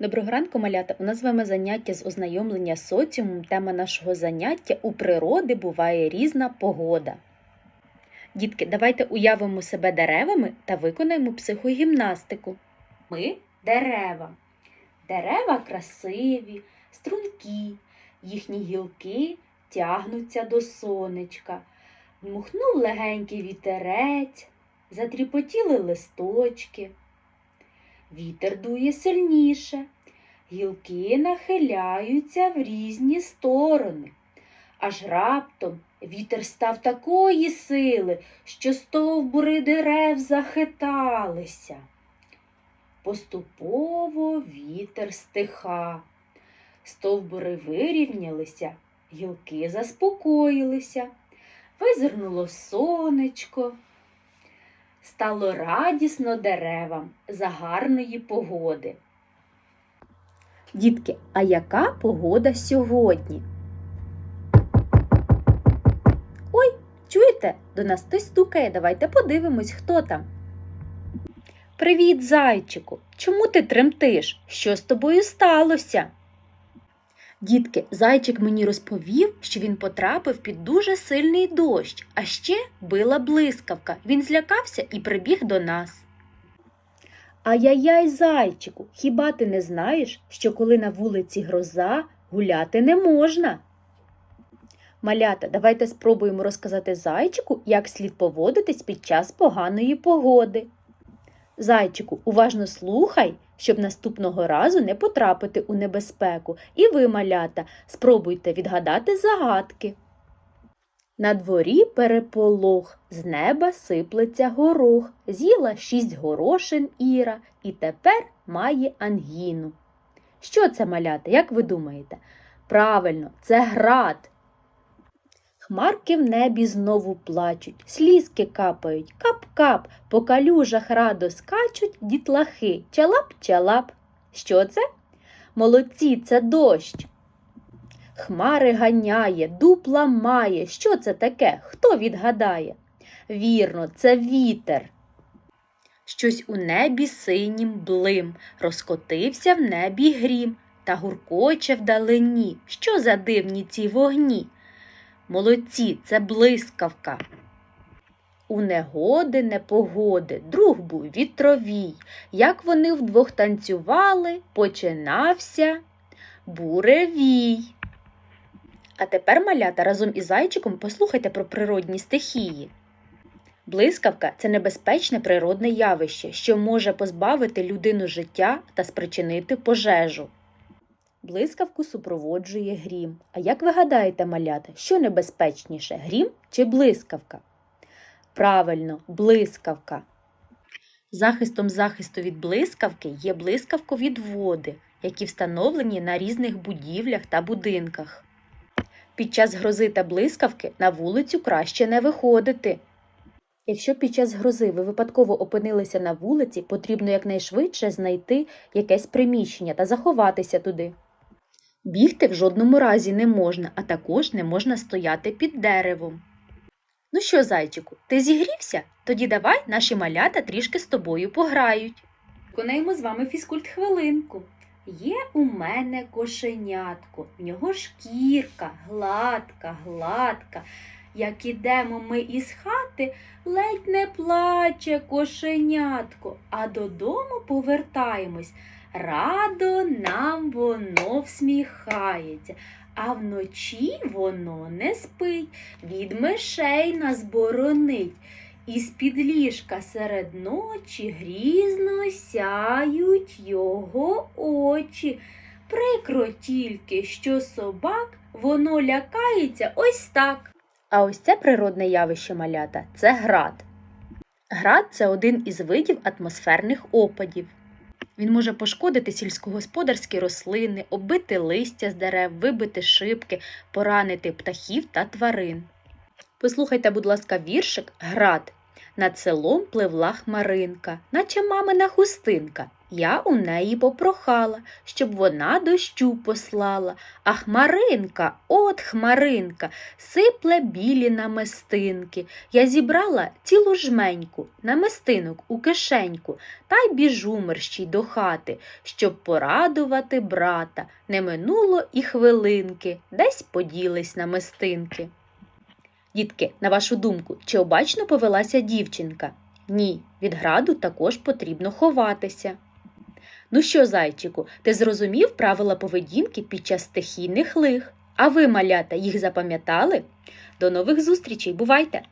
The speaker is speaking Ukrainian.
Доброго ранку, малята! У нас з вами заняття з ознайомлення з соціумом. Тема нашого заняття у природи буває різна погода. Дітки, давайте уявимо себе деревами та виконаємо психогімнастику. Ми дерева. Дерева красиві, стрункі, їхні гілки тягнуться до сонечка. Дмухнув легенький вітерець, затріпотіли листочки. Вітер дує сильніше, гілки нахиляються в різні сторони. Аж раптом вітер став такої сили, що стовбури дерев захиталися. Поступово вітер стиха. Стовбури вирівнялися, гілки заспокоїлися, визирнуло сонечко. Стало радісно деревам за гарної погоди. Дітки, а яка погода сьогодні? Ой, чуєте? До нас хтось стукає. Давайте подивимось, хто там. Привіт, зайчику. Чому ти тремтиш? Що з тобою сталося? Дітки, зайчик мені розповів, що він потрапив під дуже сильний дощ, а ще била блискавка. Він злякався і прибіг до нас. Ай-яй-яй, зайчику, хіба ти не знаєш, що коли на вулиці гроза, гуляти не можна? Малята, давайте спробуємо розказати зайчику, як слід поводитись під час поганої погоди. Зайчику, уважно слухай, щоб наступного разу не потрапити у небезпеку. І ви, малята, спробуйте відгадати загадки. На дворі переполох, з неба сиплеться горох, з'їла шість горошин Іра і тепер має ангіну. Що це малята, як ви думаєте? Правильно, це град. Хмарки в небі знову плачуть, слізки капають, кап-кап, по калюжах радо скачуть дітлахи, чалап-чалап. Що це? Молодці, це дощ. Хмари ганяє, дуб ламає. Що це таке? Хто відгадає? Вірно, це вітер. Щось у небі синім блим, розкотився в небі грім та гуркоче вдалині. Що за дивні ці вогні? Молодці, це блискавка. У негоди, непогоди, друг був вітровій. Як вони вдвох танцювали, починався буревій. А тепер, малята, разом із зайчиком послухайте про природні стихії. Блискавка це небезпечне природне явище, що може позбавити людину життя та спричинити пожежу. Блискавку супроводжує грім. А як ви гадаєте, малята, що небезпечніше грім чи блискавка? Правильно, блискавка. Захистом захисту від блискавки є блискавкові води, які встановлені на різних будівлях та будинках. Під час грози та блискавки на вулицю краще не виходити. Якщо під час грози ви випадково опинилися на вулиці, потрібно якнайшвидше знайти якесь приміщення та заховатися туди. Бігти в жодному разі не можна, а також не можна стояти під деревом. Ну що, зайчику, ти зігрівся? Тоді давай наші малята трішки з тобою пограють. Виконаємо з вами фізкульт хвилинку. Є у мене кошенятко, в нього шкірка, гладка, гладка. Як ідемо ми із хати, ледь не плаче кошенятко, а додому повертаємось. Радо нам воно всміхається, а вночі воно не спить, від мишей нас боронить. Із під ліжка серед ночі грізно сяють його очі. Прикро тільки, що собак воно лякається ось так. А ось це природне явище малята це град. Град це один із видів атмосферних опадів. Він може пошкодити сільськогосподарські рослини, оббити листя з дерев, вибити шибки, поранити птахів та тварин. Послухайте, будь ласка, віршик Град. Над селом пливла хмаринка, наче мамина хустинка. Я у неї попрохала, щоб вона дощу послала. А хмаринка, от хмаринка, сипле білі намистинки. Я зібрала цілу жменьку намистинок у кишеньку та й біжу мерщій до хати, щоб порадувати брата. Не минуло і хвилинки, десь поділись намистинки. Дітки, на вашу думку, чи обачно повелася дівчинка? Ні, від граду також потрібно ховатися. Ну що, зайчику, ти зрозумів правила поведінки під час стихійних лих? А ви, малята, їх запам'ятали? До нових зустрічей, бувайте!